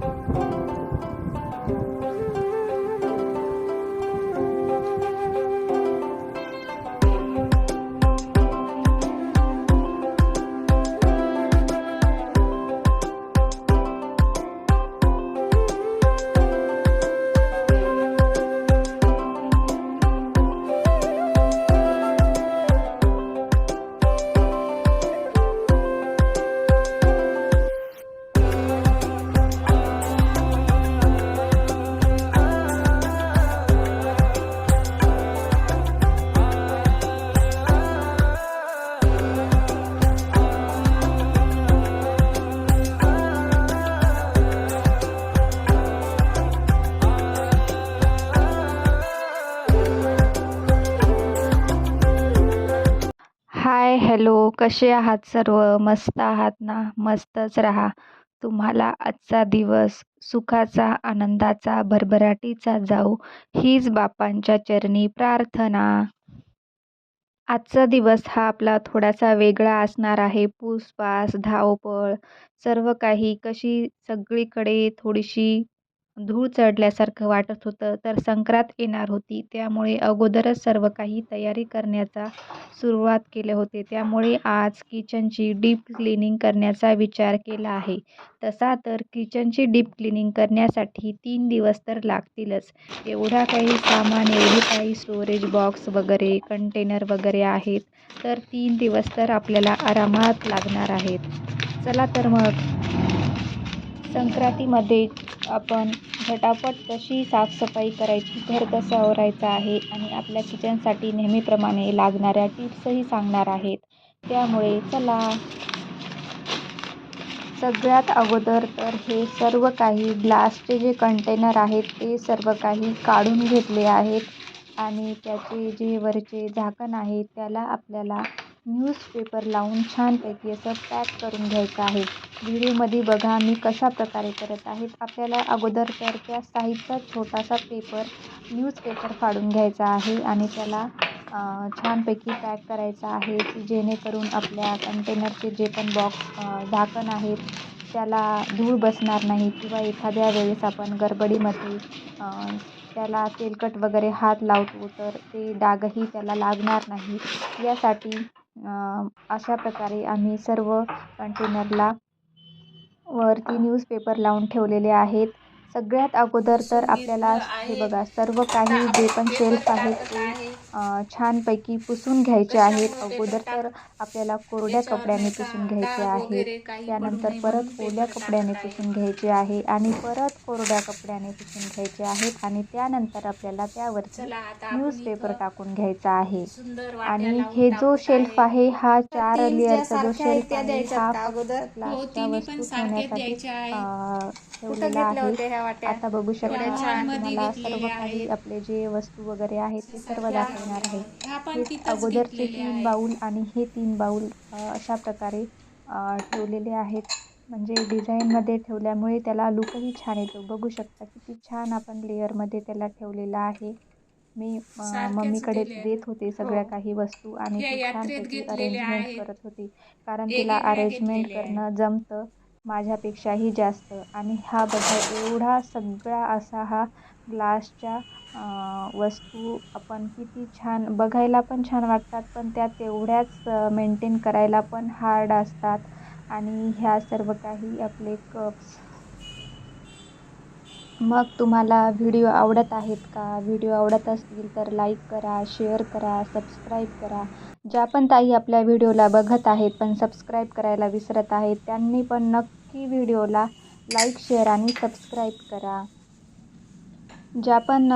Música hi hello कसे आहात सर्व? मस्त आहात ना? मस्तच राहा. तुम्हाला आजचा दिवस सुखाचा आनंदाचा भरभराटीचा जाऊ हीच बापांच्या चरणी प्रार्थना. आजचा दिवस हा आपला थोडासा वेगळा असणार आहे. पूसपास धावपळ सर्व काही कशी सगळीकडे थोडीशी धूळ चढल्यासारखं वाटत होतं तर संक्रांत येणार होती. त्यामुळे अगोदरच सर्व काही तयारी करण्याचा सुरुवात केले होते. त्यामुळे आज किचनची डीप क्लिनिंग करण्याचा विचार केला आहे. तसा तर किचनची डीप क्लिनिंग करण्यासाठी तीन दिवस तर लागतीलच. एवढा काही सामान एवढी काही स्टोरेज बॉक्स वगैरे कंटेनर वगैरे आहेत तर तीन दिवस तर आपल्याला आरामात लागणार आहेत. चला तर मग. संक्रांतीमध्ये आपण झटापट कशी साफसफाई करायची घर कसं आवरायचं आहे आणि आपल्या किचनसाठी नेहमीप्रमाणे लागणाऱ्या टिप्सही सांगणार आहेत. त्यामुळे चला. सगळ्यात अगोदर तर हे सर्व काही ग्लासचे जे कंटेनर आहेत ते सर्व काही काढून घेतले आहेत आणि त्याचे जे वरचे झाकण आहे त्याला आपल्याला न्यूजपेपर लावून छानपैकी असं पॅक करून घ्यायचं आहे. व्हिडिओमध्ये बघा मी कशा प्रकारे करत आहेत. आपल्याला अगोदर तर त्या साईजचा छोटासा पेपर न्यूजपेपर फाडून घ्यायचा आहे आणि त्याला छानपैकी पॅक करायचा आहे की जेणेकरून आपल्या कंटेनरचे जे पण बॉक्स झाकण आहेत त्याला धूळ बसणार नाही किंवा एखाद्या वेळेस आपण गडबडीमध्ये त्याला तेलकट वगैरे हात लावतो तर ते डागही त्याला लागणार नाही. यासाठी अशा प्रकारे आम्ही सर्व कंटेनरला वरती न्यूजपेपर लावून ठेवलेले आहेत. सगळ्यात अगोदर तर आपल्याला हे बघा सर्व काही जे पण शेल्फ आहेत ते छानपैकी पुसून घ्यायचे आहेत. अगोदर तर आपल्याला कोरड्या कपड्याने पुसून घ्यायचे आहेत. त्यानंतर परत ओल्या कपड्याने पुसून घ्यायचे आहे आणि परत कोरड्या कपड्याने पुसून घ्यायचे आहेत. आणि त्यानंतर आपल्याला त्यावरती न्यूजपेपर टाकून घ्यायचा आहे. आणि हे जो शेल्फ आहे. हा चार लेअरचा जो शेल्फ आहे हा ग्लासच्या वस्तू ठेवण्यासाठी ठेवलेला आहे आता बघू शकता तुम्हाला सर्व काही आपले जे वस्तू वगैरे आहेत ते सर्व दाखवणार आहे. हे अगोदरचे तीन बाऊल आणि हे तीन बाऊल अशा प्रकारे ठेवलेले आहेत. म्हणजे डिझाईनमध्ये ठेवल्यामुळे त्याला लुकही छान येतो. बघू शकता किती छान आपण लेअरमध्ये त्याला ठेवलेला आहे. मी मम्मीकडे देत होते सगळ्या काही वस्तू आणि ती छानपैकी अरेंजमेंट करत होती. कारण तिला अरेंजमेंट करणं जमतं माझ्यापेक्षाही जास्त. आणि हा बघा एवढा सगळा असा हा ग्लासच्या वस्तू आपण किती छान बघायला पण छान वाटतात पण त्या तेवढ्याच मेंटेन करायला पण हार्ड असतात. आणि ह्या सर्व काही आपले कप्स मग तुम्हाला व्हिडिओ आवडत आहेत का? व्हिडिओ आवडत असतील तर लाईक करा शेअर करा सबस्क्राईब करा. ज्या पण ताई आपल्या व्हिडिओला बघत आहेत पण सबस्क्राईब करायला विसरत आहेत त्यांनी पण नक्की व्हिडिओला लाईक शेअर आणि सबस्क्राईब करा. ज्या पण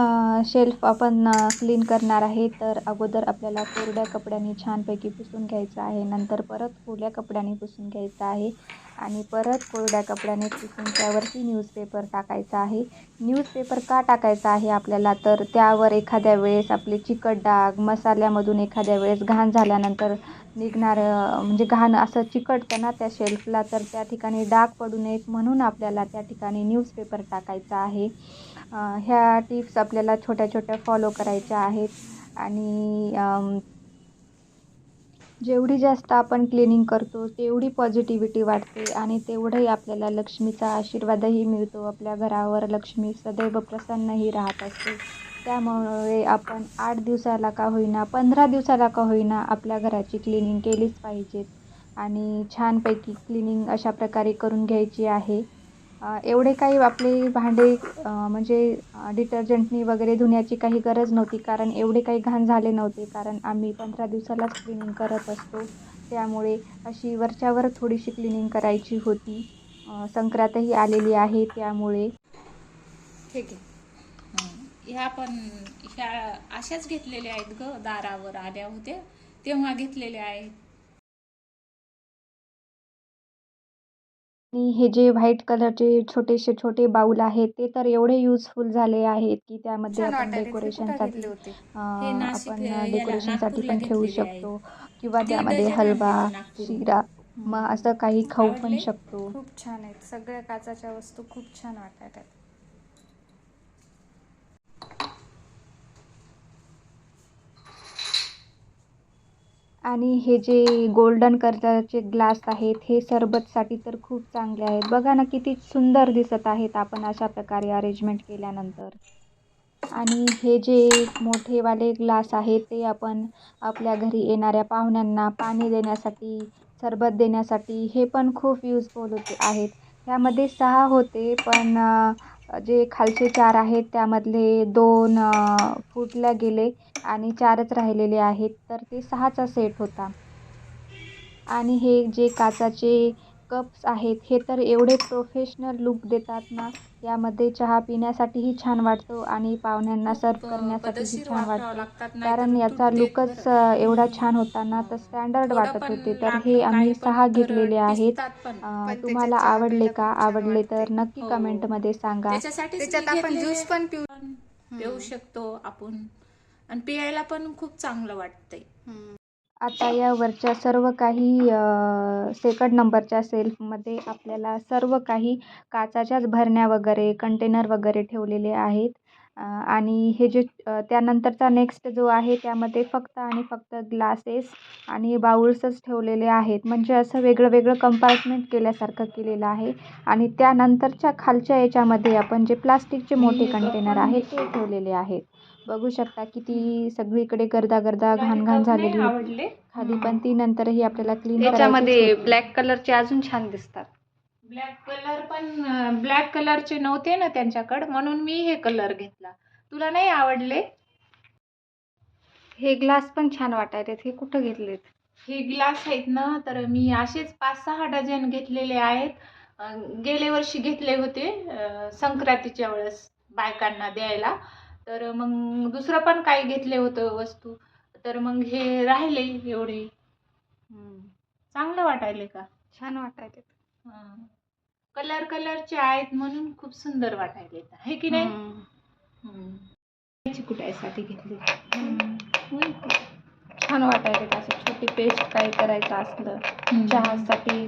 शेल्फ आपण क्लीन करणार आहे तर अगोदर आपल्याला कोरड्या कपड्यांनी छानपैकी पुसून घ्यायचं आहे. नंतर परत ओल्या कपड्याने पुसून घ्यायचं आहे. आणि परत कोरड्या कपड्याने पुसून त्यावरती न्यूजपेपर टाकायचा आहे. न्यूजपेपर का टाकायचा आहे आपल्याला? तर त्यावर एखाद्या वेळेस आपले चिकट डाग मसाल्यामधून एखाद्या वेळेस घाण झाल्यानंतर निघणारं म्हणजे घाण असं चिकटतं ना त्या शेल्फला तर त्या ठिकाणी डाग पडू नयेत म्हणून आपल्याला त्या ठिकाणी न्यूजपेपर टाकायचा आहे. ह्या टिप्स आपल्याला छोट्या छोट्या फॉलो करायच्या आहेत. आणि जेवढी जास्त आपण क्लिनिंग करतो तेवढी पॉझिटिव्हिटी वाढते आणि तेवढंही आपल्याला लक्ष्मीचा आशीर्वादही मिळतो. आपल्या घरावर लक्ष्मी सदैव प्रसन्नही राहत असते. त्यामुळे आपण आठ दिवसाला का होईना पंधरा दिवसाला का होईना आपल्या घराची क्लिनिंग केलीच पाहिजेत आणि छानपैकी क्लिनिंग अशा प्रकारे करून घ्यायची आहे. एवढे काही आपले भांडे म्हणजे डिटर्जंटनी वगैरे धुण्याची काही गरज नव्हती. कारण एवढे काही घाण झाले नव्हते. कारण आम्ही पंधरा दिवसालाच क्लिनिंग करत असतो. त्यामुळे अशी वरच्यावर थोडीशी क्लिनिंग करायची होती. संक्रांतही आलेली आहे. त्यामुळे ठीक आहे. ह्या पण ह्या अशाच घेतलेल्या आहेत ग. दारावर आल्या होत्या. तेव्हा घेतलेल्या आहेत. आणि हे जे व्हाईट कलरचे छोटेसे छोटे बाऊल आहेत ते तर एवढे युजफुल झाले आहेत की त्यामध्ये आपण डेकोरेशनसाठी आपण डेकोरेशनसाठी पण ठेवू. शकतो किंवा त्यामध्ये हलवा. शिरा मग असं काही खाऊ पण? शकतो खूप छान आहेत सगळ्या काचाच्या वस्तू खूप छान वाटत आणि हे जे गोल्डन कलरचे ग्लास आहेत हे सरबतसाठी तर खूप चांगले आहेत. बघा ना किती सुंदर दिसत आहेत आपण अशा प्रकारे अरेंजमेंट केल्यानंतर. आणि हे जे मोठेवाले ग्लास आहेत ते आपण आपल्या घरी येणाऱ्या पाहुण्यांना पाणी देण्यासाठी सरबत देण्यासाठी हे पण खूप यूजफुल होते आहेत. ह्यामध्ये सहा होते पण जे खालचे चार आहेत त्यामधले दोन फुटल्या गेले आणि चारच राहिलेले आहेत तर ते सहाचा सेट होता. आणि हे जे काचाचे कप्स आहेत. हे तर एवढे प्रोफेशनल लुक देतात ना. यामध्ये चहा पिण्यासाठीही छान वाटतो आणि पाहुण्यांना सर्व करण्यासाठीही छान वाटतो. कारण याचा लुकच. एवढा छान होता ना तर स्टँडर्ड वाटत होते. तर हे आम्ही सहा घेतलेले आहेत. तुम्हाला आवडले का? आवडले तर. नक्की हो. कमेंटमध्ये सांगा. त्याच्यात आपण ज्यूस पण पिऊ शकतो आपण. आणि पियायला पण खूप चांगलं वाटतंय. आता यावरच्या सर्व काही सेकंड नंबरच्या सेल्फमध्ये आपल्याला सर्व काही काचाच्याच भरण्या वगैरे कंटेनर वगैरे ठेवलेले आहेत. आणि हे जे त्यानंतरचा नेक्स्ट जो आहे त्यामध्ये फक्त आणि फक्त ग्लासेस आणि बाउल्सच ठेवलेले आहेत. म्हणजे असं वेगळं वेगळं कंपार्टमेंट केल्यासारखं केलेलं आहे. आणि त्यानंतरच्या खालच्या याच्यामध्ये आपण जे प्लास्टिकचे मोठे कंटेनर आहेत ते ठेवलेले आहेत. बघू शकता किती सगळीकडे गर्दा गर्दा घाण घाण झालेली खाली पण ती नंतरही आपल्याला क्लीन त्याच्यामध्ये ब्लॅक कलरचे अजून छान दिसतात. ब्लॅक कलर पण ब्लॅक कलरचे नव्हते ना त्यांच्याकडे म्हणून मी हे कलर घेतला. तुला नाही आवडले? हे ग्लास पण छान वाटायले हे कुठं घेतलेत? हे ग्लास आहेत ना तर मी असेच पाच सहा डझन घेतलेले आहेत. गेल्या वर्षी घेतले होते संक्रांतीच्या वेळेस बायकांना द्यायला. तर मग दुसरं पण काही घेतले होतं वस्तू. तर मग हे राहिले एवढे. चांगलं वाटायले का? छान वाटायले कलर कलरचे आहेत म्हणून खूप सुंदर वाटायले आहे की नाही? कुटायसाठी घेतली. छान वाटायले असं छोटी पेस्ट काही करायचं असलं चहासाठी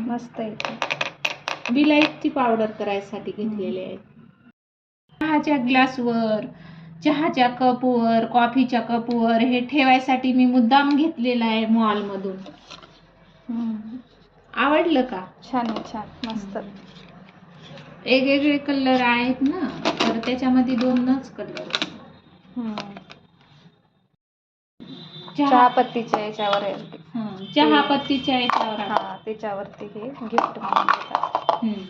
मस्त येते बिलायची पावडर करायसाठी घेतलेले आहेत. चहाच्या ग्लासवर चहाच्या कपवर कॉफीच्या कपवर हे ठेवायसाठी मी मुद्दाम घेतलेला आहे मॉलमधून. आवडलं का छान आहे छान मस्त वेगवेगळे कलर आहेत ना तर त्याच्यामध्ये दोनच कलर. चहा चहा पत्तीच्या याच्यावर आहे. हं, चहा पत्तीच्या याच्यावर आहे. हा त्याच्यावरती हे गिफ्ट म्हणून देतात हम्म.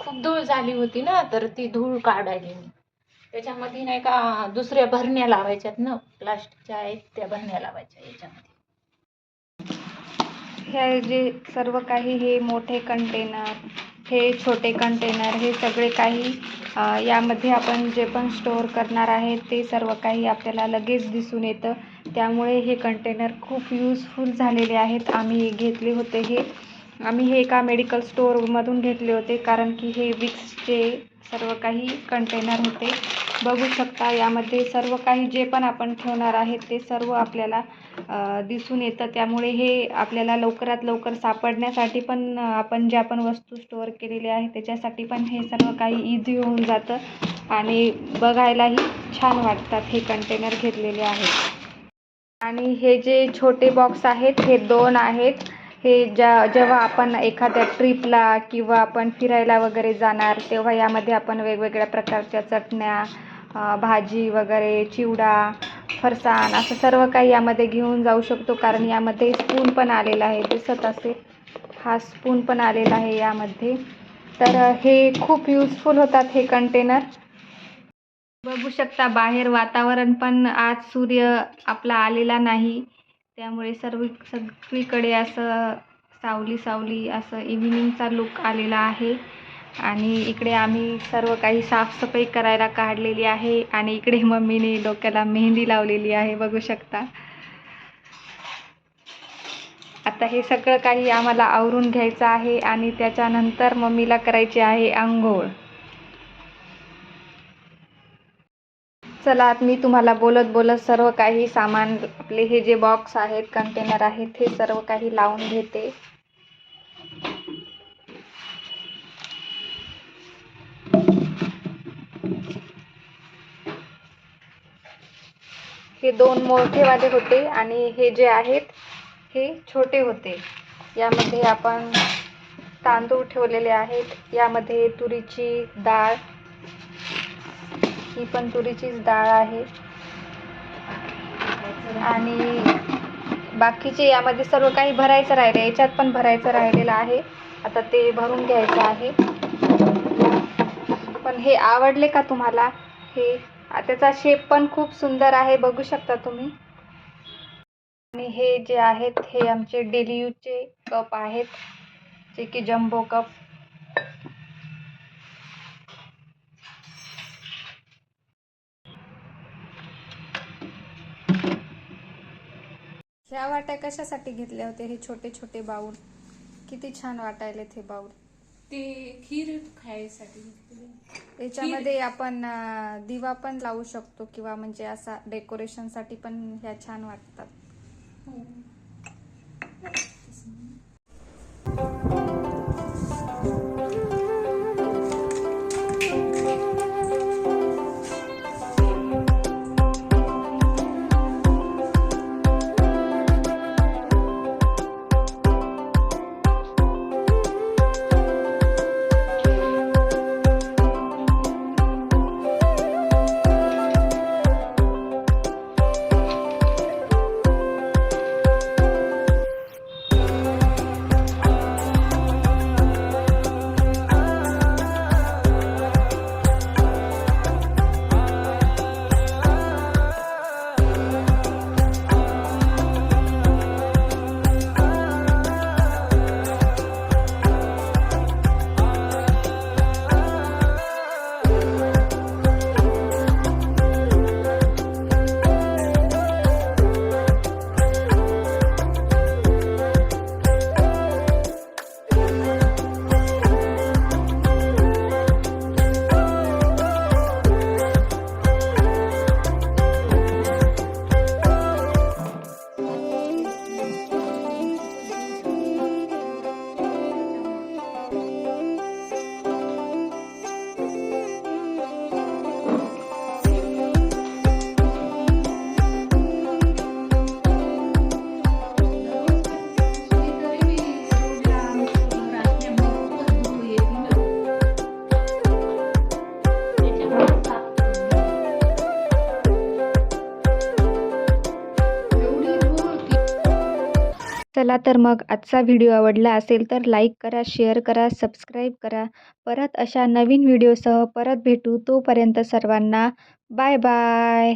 खूप धूळ झाली होती ना तर ती धूळ काढायली मी त्याच्यामध्ये नाही का दुसऱ्या भरण्या लावायच्यात ना प्लास्टिकच्या आहेत त्या भरण्या लावायच्या याच्यामध्ये. हे जे सर्व काही हे मोठे कंटेनर हे छोटे कंटेनर हे सगळे काही यामध्ये आपण जे पण स्टोअर करणार आहे ते सर्व काही आपल्याला लगेच दिसून येतं. त्यामुळे हे कंटेनर खूप यूजफुल झालेले आहेत. आम्ही घेतले होते हे. आम्ही हे एका मेडिकल स्टोअरमधून घेतले होते कारण की हे विक्सचे सर्व काही कंटेनर होते. बघू शकता यामध्ये सर्व काही जे पण आपण ठेवणार आहे ते सर्व आपल्याला दिसून येतं. त्यामुळे हे आपल्याला लवकरात लवकर सापडण्यासाठी पण आपण ज्या पण वस्तू स्टोअर केलेल्या आहे त्याच्यासाठी पण हे सर्व काही इझी होऊन जातं. आणि बघायलाही छान वाटतात हे कंटेनर घेतलेले आहेत. आणि हे जे छोटे बॉक्स आहेत हे दोन आहेत. हे ज्या जेव्हा आपण एखाद्या ट्रिपला किंवा आपण फिरायला वगैरे जाणार तेव्हा यामध्ये आपण वेगवेगळ्या प्रकारच्या चटण्या भाजी वगैरे चिवडा फरसाण असं सर्व काही यामध्ये घेऊन जाऊ शकतो. कारण यामध्ये स्पून पण आलेला आहे. दिसत असेल हा स्पून पण आलेला आहे यामध्ये. तर हे खूप युजफुल होतात हे कंटेनर बघू शकता बाहेर वातावरण पण आज सूर्य आपला आलेला नाही. त्यामुळे सर्व सगळीकडे असं सावली सावली असं इव्हिनिंगचा लुक आलेला आहे. आणि इकडे आम्ही सर्व काही साफसफाई करायला काढलेली आहे आणि इकडे मम्मीने डोक्याला मेहंदी लावलेली आहे बघू शकता. आता हे सगळं काही आम्हाला आवरून घ्यायचं आहे आणि त्याच्यानंतर मम्मीला करायची आहे आंघोळ. चला आत मी तुम्हाला बोलत बोलत सर्व काही सामान आपले हे जे बॉक्स आहेत कंटेनर आहेत हे सर्व काही लावून घेते. हे दोन मोठेवाले होते आणि हे जे आहेत हे छोटे होते. यामध्ये आपण तांदूळ ठेवलेले आहेत. यामध्ये तुरीची डाळ ही पण तुरीचीच डाळ आहे. आणि बाकीचे यामध्ये सर्व काही भरायचं राहिले याच्यात पण भरायचं राहिलेलं आहे. आता ते भरून घ्यायचं आहे. पण हे आवडले का तुम्हाला? हे त्याचा शेप पण खूप सुंदर आहे बघू शकता तुम्ही. आणि हे जे आहेत हे आमचे डेली यूजचे कप आहेत जे की जम्बो कप. ह्या वाट्या कशासाठी घेतले होते हे छोटे छोटे बाऊल? किती छान वाटायलेत हे बाऊल. ते खीर खायसाठी घेतलेले. याच्यामध्ये आपण अं, दिवा पण लावू शकतो किंवा म्हणजे असा डेकोरेशनसाठी पण ह्या छान वाटतात. चला तर मग आजचा व्हिडिओ आवडला असेल तर लाईक करा शेअर करा सबस्क्राईब करा. परत अशा नवीन व्हिडिओसह परत भेटू. तोपर्यंत सर्वांना बाय बाय.